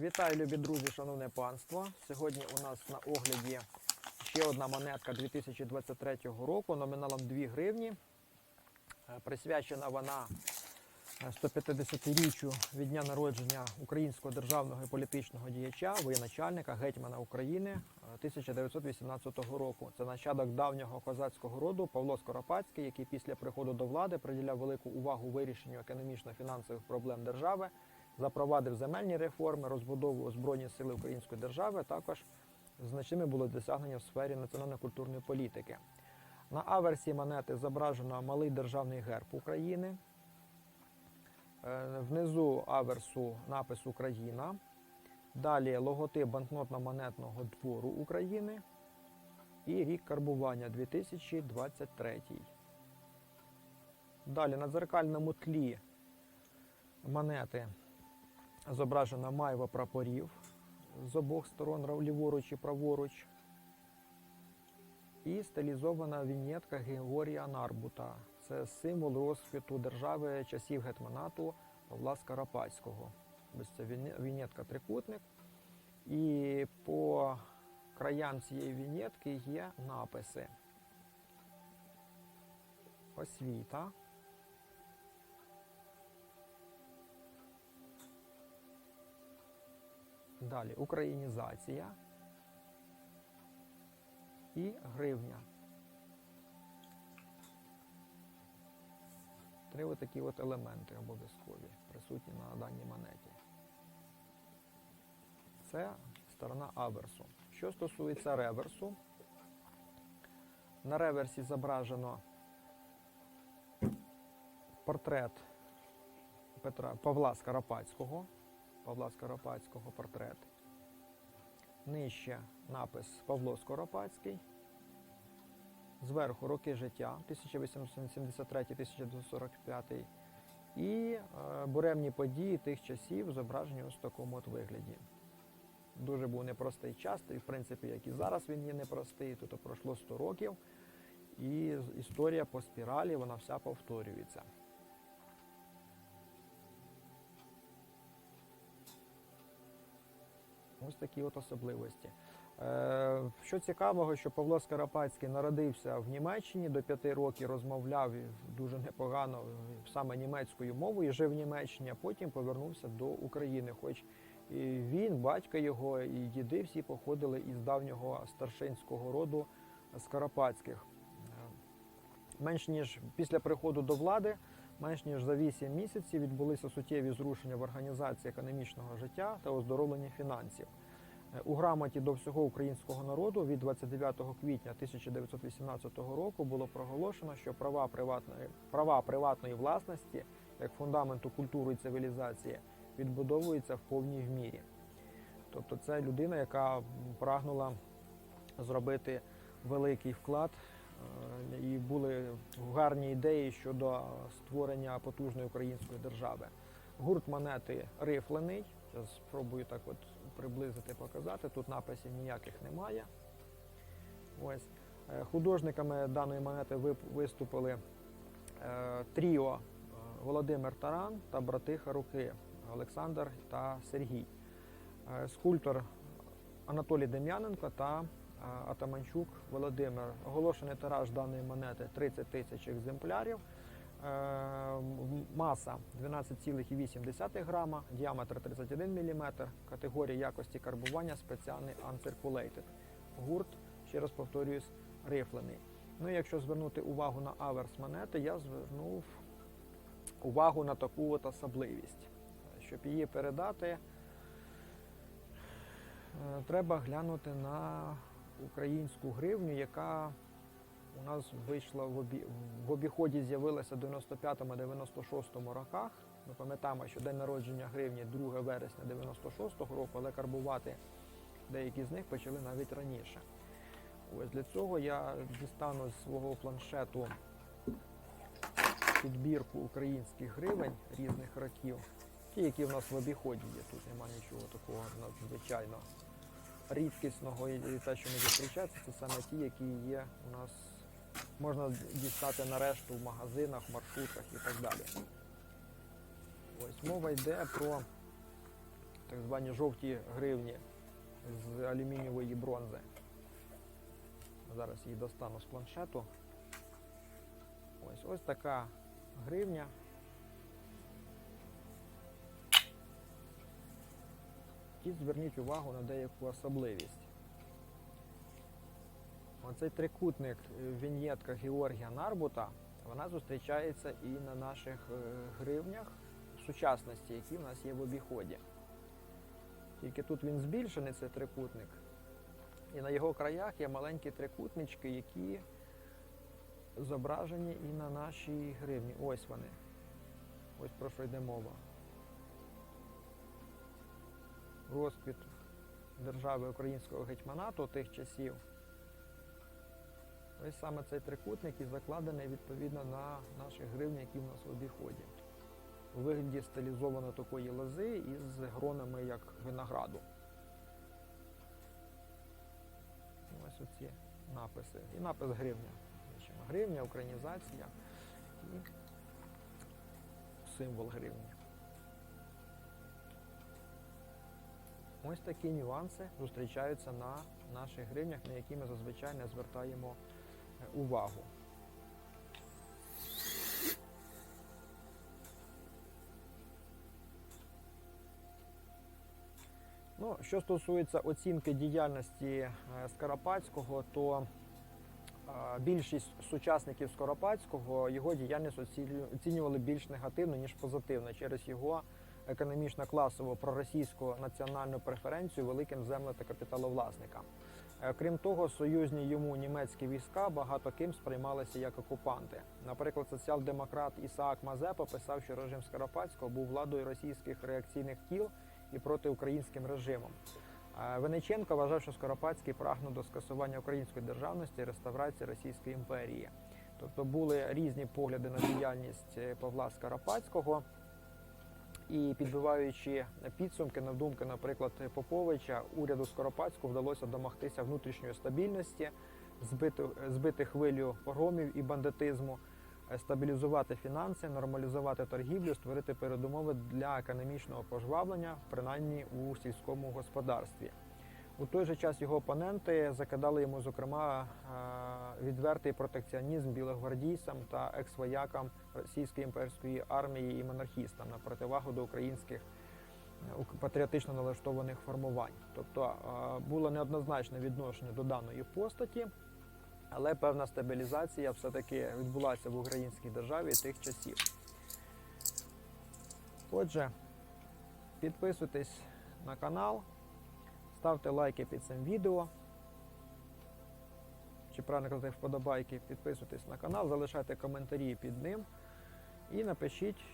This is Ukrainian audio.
Вітаю, любі друзі, шановне панство. Сьогодні у нас на огляді ще одна монетка 2023 року номіналом 2 гривні. Е, Присвячена вона е, 150-річчю від дня народження українського державного і політичного діяча, воєначальника, гетьмана України е, 1918 року. Це нащадок давнього козацького роду Павло Скоропадський, який після приходу до влади приділяв велику увагу вирішенню економічно-фінансових проблем держави запровадив земельні реформи, розбудову Збройні сили Української держави. Також значними були досягнення в сфері національно-культурної політики. На аверсі монети зображено малий державний герб України. Е, Внизу аверсу напис Україна. Далі логотип банкнотно-монетного двору України і рік карбування 2023. Далі на дзеркальному тлі монети зображена майва прапорів з обох сторон ліворуч і праворуч. І стилізована вінєтка Георгія Нарбута. Це символ розквіту держави часів гетьманату Павла Скарапатського. Ось це вінєтка трикутник. І по краям цієї вінєтки є написи. Освіта. Далі українізація і гривня. Три отакі от елементи обов'язкові присутні на даній монеті. Це сторона аверсу. Що стосується реверсу, на реверсі зображено портрет Петра Павла Скоропадського. Павла Скоропадського портрет. Нижче напис Павло Скоропадський. Зверху роки життя 1873-1945. І е, буремні події тих часів зображені ось в такому от вигляді. Дуже був непростий час, і в принципі, як і зараз він є непростий, тут пройшло 100 років, і історія по спіралі, вона вся повторюється. Ось такі от особливості. Е, що цікавого, що Павло Скарапатський народився в Німеччині, до п'яти років розмовляв дуже непогано саме німецькою мовою, жив в Німеччині, а потім повернувся до України. Хоч і він, батько його, і діди всі походили із давнього старшинського роду Скарапатських. Е, Менш ніж після приходу до влади, менш ніж за 8 місяців відбулися суттєві зрушення в організації економічного життя та оздоровлення фінансів. Е, У грамоті до всього українського народу від 29 квітня 1918 року було проголошено, що права приватної, права приватної власності як фундаменту культури і цивілізації відбудовуються в повній мірі. Тобто це людина, яка прагнула зробити великий вклад, і були гарні ідеї щодо створення потужної української держави. Гурт монети рифлений. Зараз спробую так от приблизити, показати. Тут написів ніяких немає. Ось. Е, Художниками даної монети виступили е, тріо е, Володимир Таран та брати Харуки Олександр та Сергій. Е, Скульптор Анатолій Дем'яненко та е, Атаманчук Володимир. Оголошений тираж даної монети 30 тисяч екземплярів. Е, Маса 12,8 грама, діаметр 31 мм, категорія якості карбування спеціальний uncirculated. Гурт, ще раз повторююсь, рифлений. Ну якщо звернути увагу на аверс монети, я звернув увагу на таку от особливість. Щоб її передати, е, треба глянути на українську гривню, яка у нас вийшла в, обі... в обіході, з'явилася в 95-96 роках. Ми пам'ятаємо, що день народження гривні 2 вересня 96-го року, але карбувати деякі з них почали навіть раніше. Ось для цього я дістану з свого планшету підбірку українських гривень різних років. Ті, які в нас в обіході є, тут немає нічого такого надзвичайно рідкісного і те, що не зустрічається, це саме ті, які є у нас, можна дістати нарешту в магазинах, маршрутках і так далі. Ось мова йде про так звані жовті гривні з алюмінієвої бронзи. Зараз її достану з планшету. Ось ось така гривня. І зверніть увагу на деяку особливість. Оцей трикутник е, віньєтка Георгія Нарбута, вона зустрічається і на наших е, гривнях в сучасності, які в нас є в обіході. Тільки тут він збільшений, цей трикутник. І на його краях є маленькі трикутнички, які зображені і на нашій гривні. Ось вони. Ось про що йде мова. Розквіт держави українського гетьманату тих часів. Ось саме цей трикутник і закладений відповідно на наші гривні, які в нас в обіході. У вигляді стилізовано такої лози із гронами як винограду. Ось оці написи. І напис гривня. Гривня, українізація і символ гривні. Ось такі нюанси зустрічаються на наших гривнях, на які ми зазвичай не звертаємо е, увагу. Ну, що стосується оцінки діяльності е, Скоропадського, то е, більшість сучасників Скоропадського його діяльність оціню- оцінювали більш негативно, ніж позитивно через його економічно-класову проросійську національну преференцію великим земле та капіталовласникам. Е, Крім того, союзні йому німецькі війська багато ким сприймалися як окупанти. Наприклад, соціал-демократ Ісаак Мазепа писав, що режим Скоропадського був владою російських реакційних тіл і протиукраїнським режимом. Е, Вениченко вважав, що Скоропадський прагнув до скасування української державності і реставрації Російської імперії. Тобто були різні погляди на діяльність е, Павла Скоропадського. І підбиваючи підсумки на думки, наприклад, Поповича, уряду Скоропадську вдалося домогтися внутрішньої стабільності, збити, збити хвилю погромів і бандитизму, е, стабілізувати фінанси, нормалізувати торгівлю, створити передумови для економічного пожвавлення, принаймні у сільському господарстві. У той же час його опоненти закидали йому, зокрема, е, відвертий протекціонізм білогвардійцям та екс-воякам російської імперської армії і монархістам на противагу до українських е, патріотично налаштованих формувань. Тобто е, було неоднозначне відношення до даної постаті, але певна стабілізація все-таки відбулася в українській державі тих часів. Отже, підписуйтесь на канал. Ставте лайки під цим відео. Чи правильно казати вподобайки, підписуйтесь на канал, залишайте коментарі під ним і напишіть,